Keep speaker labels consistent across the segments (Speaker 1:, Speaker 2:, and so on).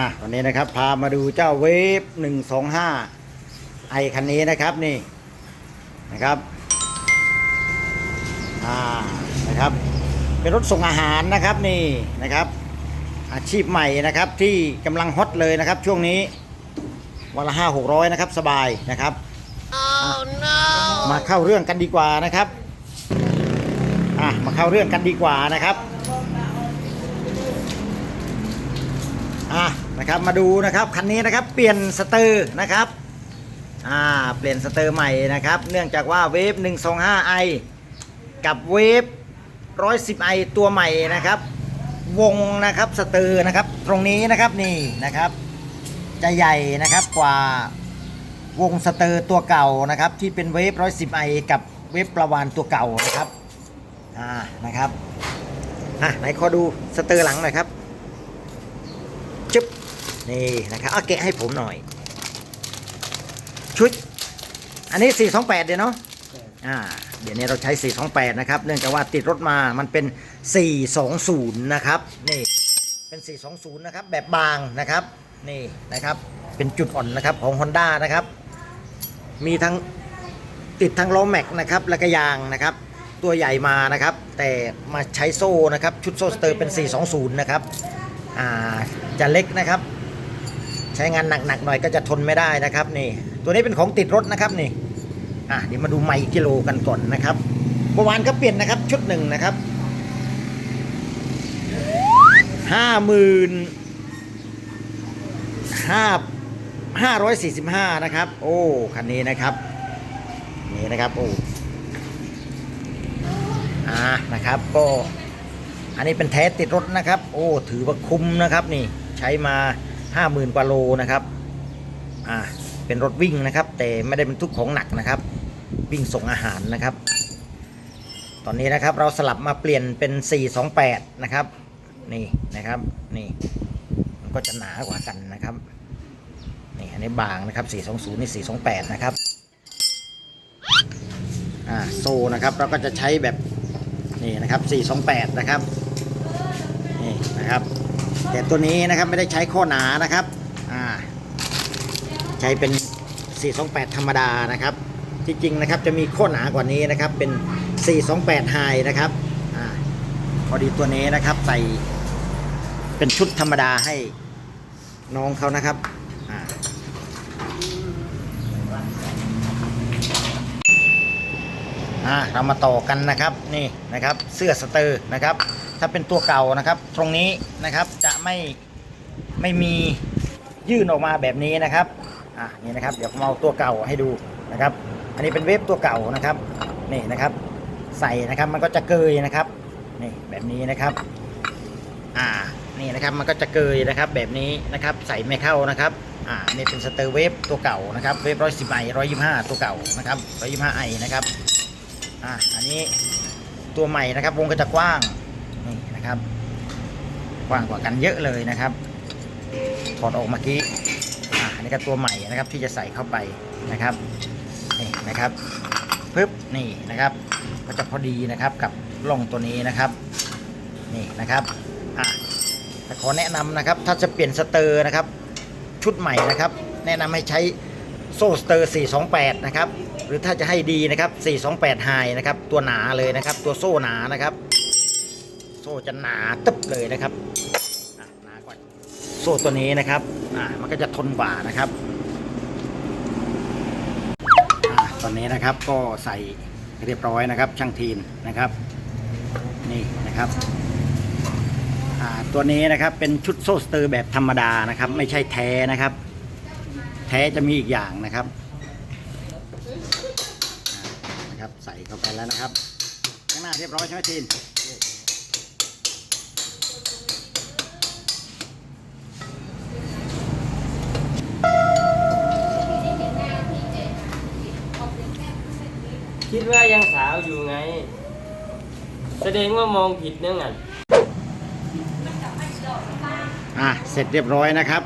Speaker 1: อะวันนี้นะครับ พามาดูเจ้าเวฟหนึ่งสองห้าไอคันนี้นะครับนี่นะครับอ่านะครับ เป็นรถส่งอาหารนะครับนี่นะครับ อาชีพใหม่นะครับที่กำลังฮอตเลยนะครับ ช่วงนี้วันละห้าหกร้อยนะครับสบายนะครับ
Speaker 2: Oh no!
Speaker 1: มาเข้าเรื่องกันดีกว่านะครับอะมาเข้าเรื่องกันดีกว่านะครับอะ นะครับมาดูนะครับคันนี้นะครับเปลี่ยนสเตอร์นะครับอ่าเปลี่ยนสเตอร์ใหม่นะครับ เนื่องจากว่าเวฟ 125i กับเวฟ 110i ตัวใหม่นะครับ วงนะครับสเตอร์นะครับตรงนี้นะครับนี่นะครับจะใหญ่นะครับกว่าวงสเตอร์ตัวเก่านะครับที่เป็นเวฟ 110ไอกับเวฟประวานตัวเก่านะครับอ่านะครับอะไหนขอดูสเตอร์หลังหน่อยครับ นี่นะครับเอาแกะให้ผมหน่อย ชุด อันนี้ 428 เดี๋ยวเนาะอ่าเดี๋ยวนี้เราใช้ 428 นะครับ เนื่องจากว่าติดรถมามันเป็น 420 นะครับ นี่เป็น 420 นะครับ แบบบางนะครับ นี่นะครับ เป็นจุดอ่อนนะครับของ Honda นะครับ มีทั้งติดทั้งล้อแม็กนะครับ และก็ยางนะครับ ตัวใหญ่มานะครับ แต่มาใช้โซ่นะครับ ชุดโซ่สเตอร์เป็น 420 นะครับ อ่า จะเล็กนะครับ ใช้งานหนักๆหน่อยก็จะทนไม่ได้นะครับนี่ ตัวนี้เป็นของติดรถนะครับนี่อะเดี๋ยวมาดูไมค์กิโลกันก่อนนะครับเมื่อวานก็เปลี่ยนนะครับชุดหนึ่งนะครับห้าหมื่นห้า545นะครับ โอ้คันนี้นะครับนี่นะครับโอ้อ่านะครับก็อันนี้เป็นแท้ติดรถนะครับ โอ้ถือว่าคุ้มนะครับนี่ใช้มา 50,000กว่าโลนะครับอ่าเป็นรถวิ่งนะครับ แต่ไม่ได้บรรทุกของหนักนะครับ วิ่งส่งอาหารนะครับ ตอนนี้นะครับเราสลับมาเปลี่ยนเป็น 428 นะครับ นี่นะครับนี่มันก็จะหนากว่ากันนะครับนี่อันนี้บางนะครับ 420 นี่ 428 นะครับอ่าโซนะครับเราก็จะใช้แบบนี่นะครับ 428 นะครับนี่นะครับ แต่ตัวนี้นะครับไม่ได้ใช้ข้อหนานะครับอ่าใช้เป็น 428 ธรรมดานะครับ ที่จริงนะครับจะมีข้อหนากว่านี้นะครับเป็น 428 High นะครับอ่าพอดีตัวนี้นะครับใส่เป็นชุดธรรมดาให้น้องเขานะครับอ่าอ่าเรามาต่อกันนะครับนี่นะครับเสื้อสเตอร์นะครับ ถ้าเป็นตัวเก่านะครับ ตรงนี้นะครับจะ ไม่ไม่มียื่นออกมาแบบนี้นะครับอ่านี่นะครับ เดี๋ยวผมเอาตัวเก่าให้ดูนะครับ อันนี้เป็นเวฟตัวเก่านะครับนี่นะครับ ใส่นะครับมันก็จะเกยนะครับนี่แบบนี้นะครับอ่านี่นะครับมันก็จะเกยนะครับแบบนี้นะครับใส่ไม่เข้านะครับอ่านี่เป็นสเตอร์เวฟตัวเก่านะครับเวฟร้อยสิบไอร้อยยี่ห้าตัวเก่านะครับร้อยยี่ห้าไอนะครับอะอันนี้ตัวใหม่นะครับวงก็จะกว้างนี่นะครับ กว้างกว่ากันเยอะเลยนะครับถอดออกเมื่อกี้อันนี้ก็ตัวใหม่นะครับที่จะใส่เข้าไปนะครับนี่นะครับปึ๊บนี่นะครับก็จะพอดีนะครับกับร่องตัวนี้นะครับนี่นะครับอะแต่ขอแนะนำนะครับถ้าจะเปลี่ยนสเตอร์นะครับ ชุดใหม่นะครับ แนะนำให้ใช้โซ่สเตอร์ 428 นะครับ หรือถ้าจะให้ดีนะครับ 428 ไฮนะครับ ตัวหนาเลยนะครับ ตัวโซ่หนานะครับ ซ่จะหนาตึบเลยนะครับหนากว่าโซ่ตัวนี้นะครับอ่ามันก็จะทนกว่านะครับอ่าตอนนี้นะครับก็ใส่เรียบร้อยนะครับ ช่างทีนนะครับนี่นะครับอ่าตัวนี้นะครับเป็นชุดโซ่สเตอร์แบบธรรมดานะครับ ไม่ใช่แท้นะครับ แท้จะมีอีกอย่างนะครับนะครับ ใส่เข้าไปแล้วนะครับ ข้างหน้าเรียบร้อยใช่ไหมทีน
Speaker 3: คิดว่ายังสาวอยู่ไง แสดงว่ามองผิดเนี่ยงั้น
Speaker 1: อะ เสร็จเรียบร้อยนะครับ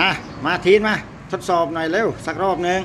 Speaker 1: อะ มาทีนมา ทดสอบหน่อยเร็ว สักรอบหนึ่ง